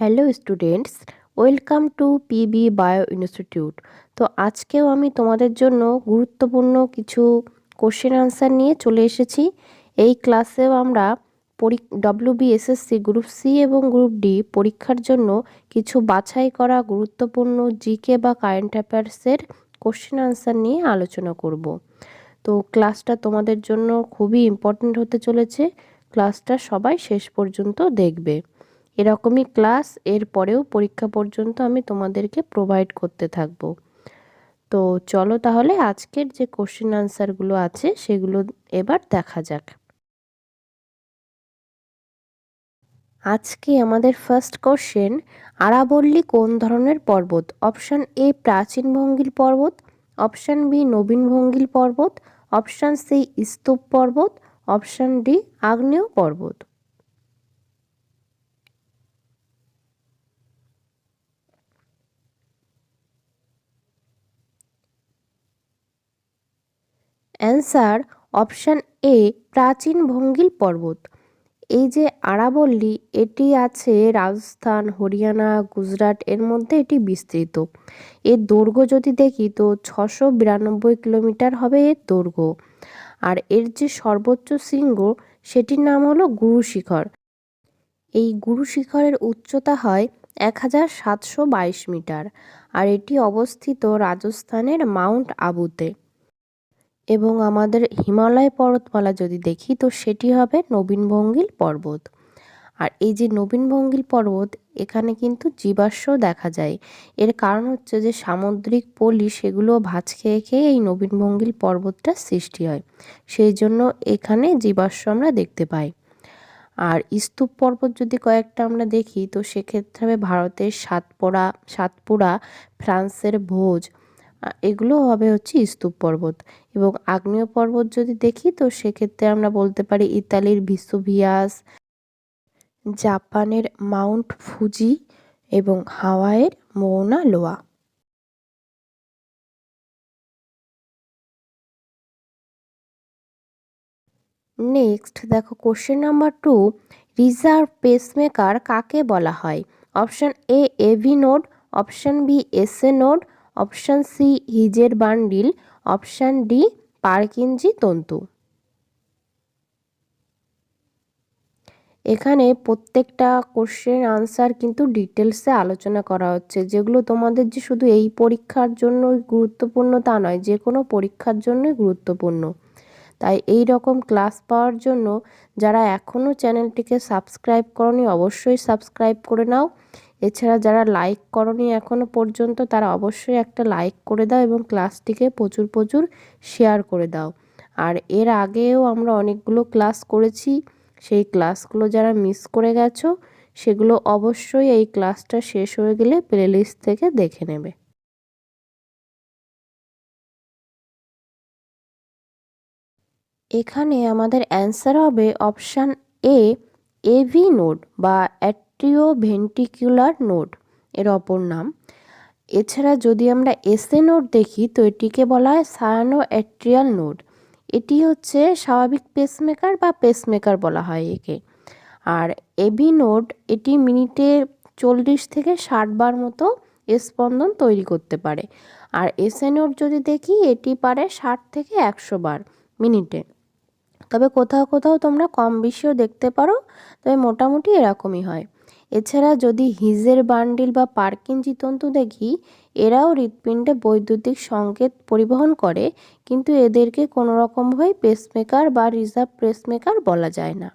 Hello students welcome to PB bio institute তো আজকেও আমি তোমাদের জন্য গুরুত্বপূর্ণ কিছু কোশ্চেন আনসার নিয়ে চলে এসেছি। এই ক্লাসেও আমরা পরি ডব্লিউবিএসএসসি গ্রুপ সি এবং গ্রুপ ডি পরীক্ষার জন্য কিছু বাছাই করা গুরুত্বপূর্ণ জিকে বা কারেন্ট অ্যাফেয়ার্সের কোশ্চেন আনসার নিয়ে আলোচনা করব। তো ক্লাসটা তোমাদের জন্য খুবই ইম্পর্ট্যান্ট হতে চলেছে। ক্লাসটা সবাই শেষ পর্যন্ত দেখবে। এরকমই ক্লাস এর পরেও পরীক্ষা পর্যন্ত আমি তোমাদেরকে প্রোভাইড করতে থাকব। তো চলো তাহলে আজকের যে কোশ্চেন আনসারগুলো আছে সেগুলো এবার দেখা যাক। আজকে আমাদের ফার্স্ট কোশ্চেন আরাবল্লী কোন ধরনের পর্বত? অপশান এ প্রাচীন ভঙ্গিল পর্বত। অপশান বি নবীন ভঙ্গিল পর্বত। অপশান সি স্তূপ পর্বত। অপশান ডি আগ্নেয় পর্বত। অ্যান্সার অপশান এ, প্রাচীন ভঙ্গিল পর্বত। এই যে আরাবল্লী, এটি আছে রাজস্থান, হরিয়ানা, গুজরাট, এর মধ্যে এটি বিস্তৃত। এর দৈর্ঘ্য যদি দেখি, তো ছশো বিরানব্বই কিলোমিটার হবে এর দৈর্ঘ্য। আর এর যে সর্বোচ্চ শৃঙ্গ, সেটির নাম হলো গুরু শিখর। এই গুরু শিখরের উচ্চতা হয় এক হাজার সাতশো বাইশ মিটার। আর এটি অবস্থিত রাজস্থানের মাউন্ট আবুতে। এবং আমাদের হিমালয় পর্বতমালা যদি দেখি, তো সেটি হবে নবীনভঙ্গিল পর্বত। আর এই যে নবীনভঙ্গিল পর্বত, এখানে কিন্তু জীবাশ্ম দেখা যায়। এর কারণ হচ্ছে যে সামুদ্রিক পলি, সেগুলো ভাঁজ খেয়ে খেয়ে এই নবীনভঙ্গিল পর্বতটা সৃষ্টি হয়। সেই জন্য এখানে জীবাশ্ম আমরা দেখতে পাই। আর স্তূপ পর্বত যদি কয়েকটা আমরা দেখি, তো সেক্ষেত্রে হবে ভারতের সাতপোড়া, সাতপুরা, ফ্রান্সের ভোজ। এগুলো হবে হচ্ছে স্তূপ পর্বত। এবং আগ্নেয় পর্বত যদি দেখি, তো সেক্ষেত্রে আমরা বলতে পারি ইতালির ভিসুভিয়াস, জাপানের মাউন্ট ফুজি এবং হাওয়াইয়ের মৌনা লোয়া। নেক্সট, দেখো question number two, reserve pacemaker কাকে বলা হয়? Option A, AV node, option B SA node option C, হিজের bundle. Option D, Purkinje তন্তু। এখানে প্রত্যেকটা কোশ্চেন আনসার কিন্তু ডিটেলসে আলোচনা করা হচ্ছে, যেগুলো তোমাদের যে শুধু এই পরীক্ষার জন্য গুরুত্বপূর্ণ তা নয়, যে কোনো পরীক্ষার জন্যই গুরুত্বপূর্ণ। তাই এই রকম ক্লাস পাওয়ার জন্য যারা এখনও চ্যানেলটিকে সাবস্ক্রাইব করনি, অবশ্যই সাবস্ক্রাইব করে নাও। এছাড়া যারা লাইক করনি এখনও পর্যন্ত, তারা অবশ্যই একটা লাইক করে দাও এবং ক্লাসটিকে প্রচুর প্রচুর শেয়ার করে দাও। আর এর আগেও আমরা অনেকগুলো ক্লাস করেছি, সেই ক্লাসগুলো যারা মিস করে গেছো, সেগুলো অবশ্যই এই ক্লাসটা শেষ হয়ে গেলে প্লেলিস্ট থেকে দেখে নেবে। এখানে আমাদের অ্যান্সার হবে অপশান এ এভি নোড বা ভেন্টিকুলার নোড এর অপর নাম। এছাড়া যদি আমরা এসএ নোড দেখি, তো এটিকে বলা হয় সায়ানো অ্যাট্রিয়াল নোড। এটি হচ্ছে স্বাভাবিক পেসমেকার বা পেসমেকার বলা হয় একে। আর এবি নোড, এটি মিনিটে চল্লিশ থেকে ষাট বার মতো স্পন্দন তৈরি করতে পারে। আর এসএ নোড যদি দেখি, এটি পারে ষাট থেকে একশো বার মিনিটে। তবে কোথাও কোথাও তোমরা কম বেশিও দেখতে পারো, তবে মোটামুটি এরকমই হয়। এছাড়া যদি হিজের বান্ডিল বা পার্কিনজি তন্তু দেখি, এরাও হৃৎপিণ্ডে বৈদ্যুতিক সংকেত পরিবহন করে, কিন্তু এদেরকে কোনো রকমভাবেই পেসমেকার বা রিজার্ভ পেসমেকার বলা যায় না।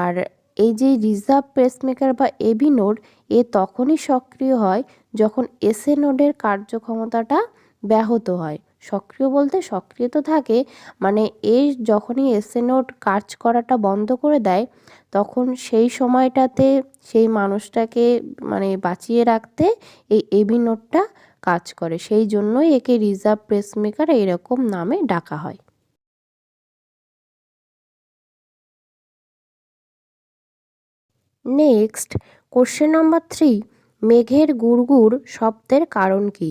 আর এই যে রিজার্ভ পেসমেকার বা এবি নোড এ তখনই সক্রিয় হয় যখন এসএ নোডের কার্যক্ষমতাটা ব্যাহত হয়। সক্রিয় বলতে সক্রিয় তো থাকে মানে এর যখনই এসএ নোট কাজ করাটা বন্ধ করে দেয়, তখন সেই সময়টাতে সেই মানুষটাকে মানে বাঁচিয়ে রাখতে এই এবি নোটটা কাজ করে। সেই জন্যই একে রিজার্ভ পেসমেকার এরকম নামে ডাকা হয়। নেক্সট কোশ্চেন নম্বর থ্রি মেঘের গুড়গুড় শব্দের কারণ কী?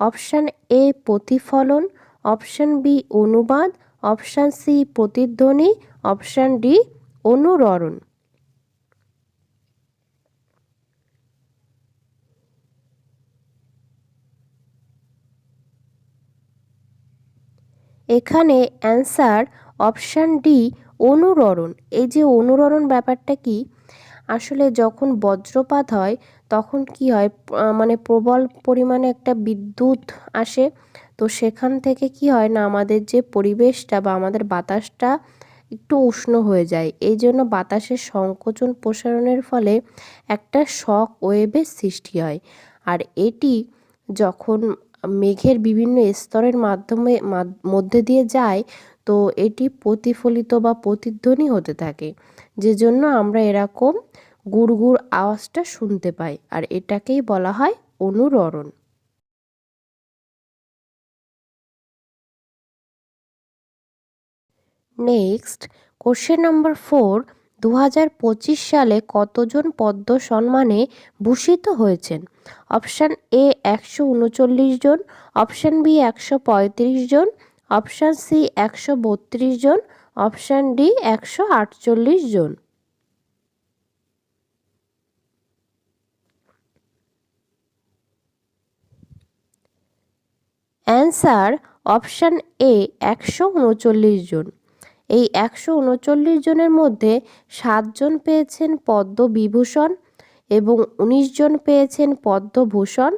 অপশান এ প্রতিফলন, অপশান বি অনুবাদ, অপশান সি প্রতিধ্বনি, অপশান ডি অনুরণ এখানে অ্যান্সার অপশান ডি অনুরণ এই যে অনুরণ ব্যাপারটা কি? আসলে যখন বজ্রপাত হয়, তখন কি হয় মানে প্রবল পরিমাণে একটা বিদ্যুৎ আসে। তো সেখান থেকে কি হয় না, আমাদের যে পরিবেশটা বা আমাদের বাতাসটা একটু উষ্ণ হয়ে যায়। এই জন্য বাতাসের সংকোচন প্রসারণের ফলে একটা শক ওয়েভের সৃষ্টি হয়। আর এটি যখন মেঘের বিভিন্ন স্তরের মাধ্যমে মধ্যে দিয়ে যায়, তো এটি প্রতিফলিত বা প্রতিধ্বনি হতে থাকে। যে জন্য আমরা এরকম গুড়গুড় আওয়াজটা শুনতে পাই, আর এটাকেই বলা হয় অনুরণন নেক্সট কোশ্চেন নাম্বার ফোর দু হাজার পঁচিশ সালে কতজন পদ্ম সম্মানে ভূষিত হয়েছেন? অপশান এ একশো উনচল্লিশ জন, অপশান বি একশো পঁয়ত্রিশ জন, অপশান সি একশো বত্রিশ জন, অপশান ডি একশো আটচল্লিশ জন। অ্যান্সার অপশান এ একশো উনচল্লিশ জন। এই একশো উনচল্লিশ জনের মধ্যে সাতজন পেয়েছেন পদ্মবিভূষণ এবং উনিশ জন পেয়েছেন পদ্মভূষণ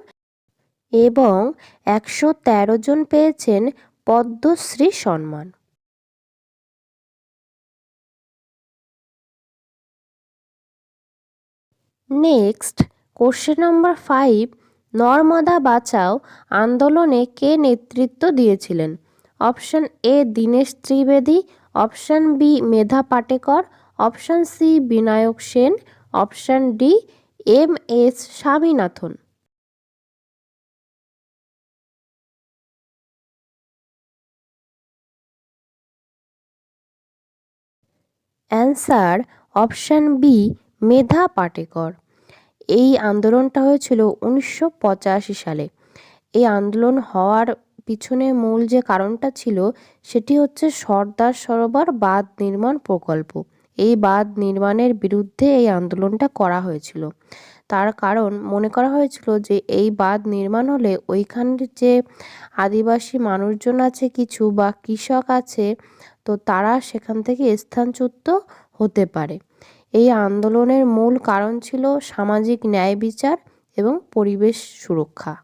এবং একশো তেরো জন পেয়েছেন পদ্মশ্রী সম্মান। Next, question number five, Narmada বাঁচাও আন্দোলনে কে নেতৃত্ব দিয়েছিলেন? Option A, Dinesh Trivedi option B Medha Patkar, option C Binayak Sen, option D M S Swaminathan. Answer option B Medha Patkar. এই আন্দোলনটা হয়েছিল উনিশশো পঁচাশি সালে। এই আন্দোলন হওয়ার পিছনে মূল যে কারণটা ছিল, সেটি হচ্ছে সর্দার সরোবর বাঁধ নির্মাণ প্রকল্প। এই বাঁধ নির্মাণের বিরুদ্ধে এই আন্দোলনটা করা হয়েছিল। তার কারণ মনে করা হয়েছিল যে এই বাঁধ নির্মাণ হলে ওইখানের যে আদিবাসী মানুষজন আছে, কিছু বা কৃষক আছে, তো তারা সেখান থেকে স্থানচ্যুত হতে পারে। এই আন্দোলনের মূল কারণ ছিল সামাজিক ন্যায় বিচার এবং পরিবেশ সুরক্ষা।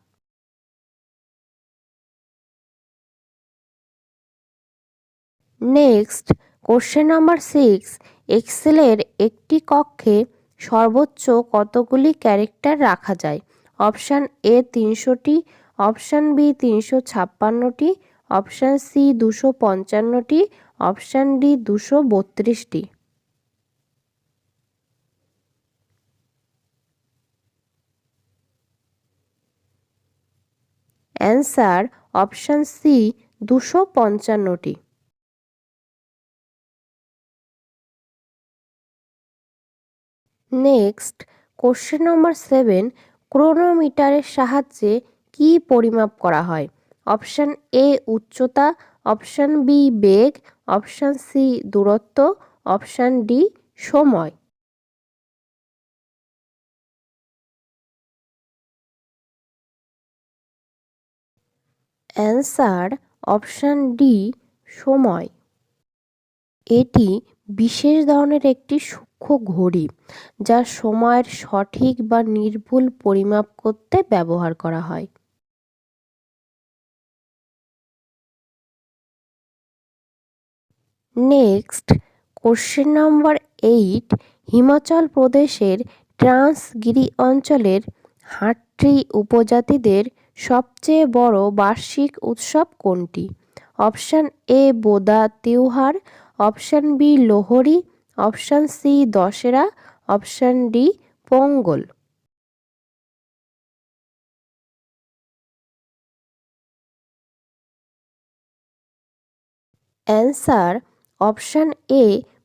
নেক্সট কোশ্চেন নাম্বার সিক্স এক্সেলের একটি কক্ষে সর্বোচ্চ কতগুলি ক্যারেক্টার রাখা যায়? অপশান এ তিনশোটি অপশান বি তিনশো ছাপ্পান্নটি অপশান সি দুশো পঞ্চান্নটি অপশান ডি দুশো বত্রিশটি। অ্যান্সার অপশান সি দুশো পঞ্চান্নটি। নেক্সট কোশ্চেন নম্বর সেভেন ক্রোনোমিটারের সাহায্যে কি পরিমাপ করা হয়? অপশান এ উচ্চতা অপশান বি বেগ অপশান সি দূরত্ব অপশান ডি সময়। অ্যান্সার অপশান ডি সময়। এটি বিশেষ ধরনের একটি সূক্ষ্ম ঘড়ি, যা সময়ের সঠিক বা নির্ভুল পরিমাপ করতে ব্যবহার করা হয়। Next, question number eight, Himachal প্রদেশের ট্রান্সগিরি অঞ্চলের হাট্রি উপজাতিদের সবচেয়ে বড় বার্ষিক উৎসব কোনটি? Option A, Boda, Tiuhar, option B, Lohri option C Dussehra, option D Pongal. Answer option A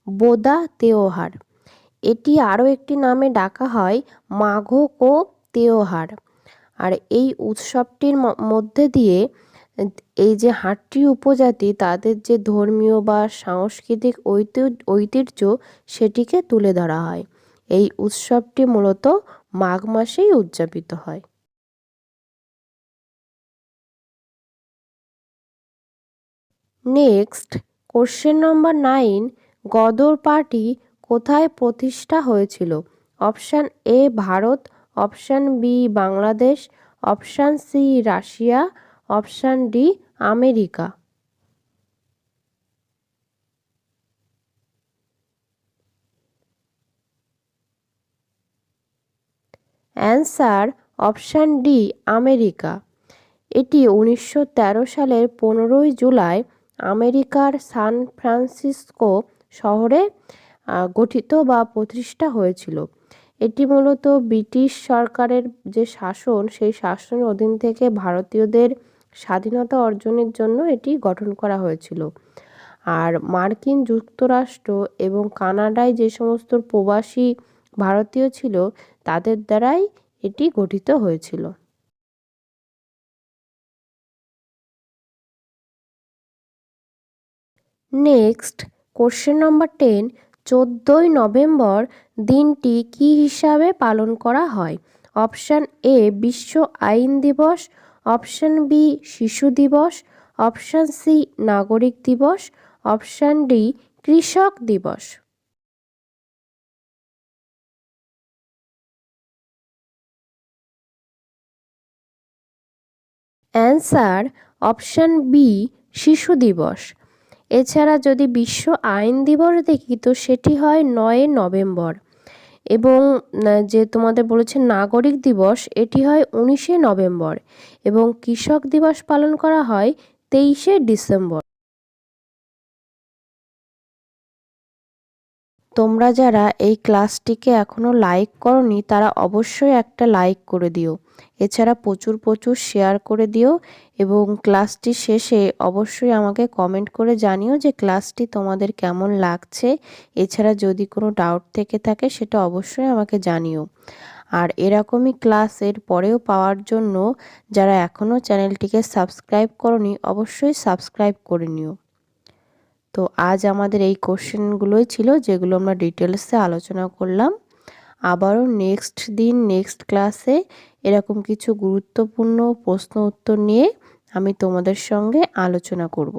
Boda Tiuhar. এটি আরও একটি নামে ডাকা হয়, মাঘ কো তেওহার। আর এই উৎসবটির মধ্যে দিয়ে এই যে হাটটি উপজাতি, তাদের যে ধর্মীয় বা সাংস্কৃতিক ঐতিহ্য সেটিকে তুলে ধরা হয়। এই উৎসবটি মূলত মাঘ মাসেই উদযাপিত হয়। Next, question number nine, Ghadar party কোথায় প্রতিষ্ঠা হয়েছিল? Option A, Bharat, option B, Bangladesh, option C, Russia option D, America. Answer, option D, America. এটি উনিশশো তেরো সালের পনেরোই জুলাই আমেরিকার সান ফ্রান্সিসকো শহরে গঠিত বা প্রতিষ্ঠা হয়েছিল। এটি মূলত ব্রিটিশ সরকারের যে শাসন, সেই শাসনের অধীন থেকে ভারতীয়দের স্বাধীনতা অর্জনের জন্য এটি গঠন করা হয়েছিল। আর মার্কিন যুক্তরাষ্ট্র এবং কানাডায় যে সমস্ত প্রবাসী ভারতীয় ছিল, তাদের দ্বারাই এটি গঠিত হয়েছিল। নেক্সট, কোশ্চেন নম্বর টেন, চোদ্দোই নভেম্বর দিনটি কি হিসাবে পালন করা হয়? অপশান এ, বিশ্ব আইন দিবস অপশান বি, শিশু দিবস, অপশান সি, নাগরিক দিবস, অপশান ডি, কৃষক দিবস। অ্যান্সার, অপশান বি, শিশু দিবস। এছাড়া যদি বিশ্ব আইন দিবস দেখি তো সেটি হয় নয় নভেম্বর। এবং যে তোমাদের বলেছে নাগরিক দিবস, এটি হয় উনিশে নভেম্বর এবং কৃষক দিবস পালন করা হয় তেইশে ডিসেম্বর। তোমরা যারা এই ক্লাসটিকে এখনও লাইক করনি, তারা অবশ্যই একটা লাইক করে দিও। এছাড়া প্রচুর প্রচুর শেয়ার করে দিও এবং ক্লাসটি শেষে অবশ্যই আমাকে কমেন্ট করে জানিও যে ক্লাসটি তোমাদের কেমন লাগছে। এছাড়া যদি কোনো ডাউট থেকে থাকে সেটা অবশ্যই আমাকে জানিও। আর এরকমই ক্লাস এর পরেও পাওয়ার জন্য যারা এখনও চ্যানেলটিকে সাবস্ক্রাইব করনি অবশ্যই সাবস্ক্রাইব করে নিও। তো আজ আমাদের এই কোশ্চেনগুলোই ছিল যেগুলো আমরা ডিটেলসে আলোচনা করলাম। আবারও নেক্সট দিন নেক্সট ক্লাসে এরকম কিছু গুরুত্বপূর্ণ প্রশ্ন উত্তর নিয়ে আমি তোমাদের সঙ্গে আলোচনা করব।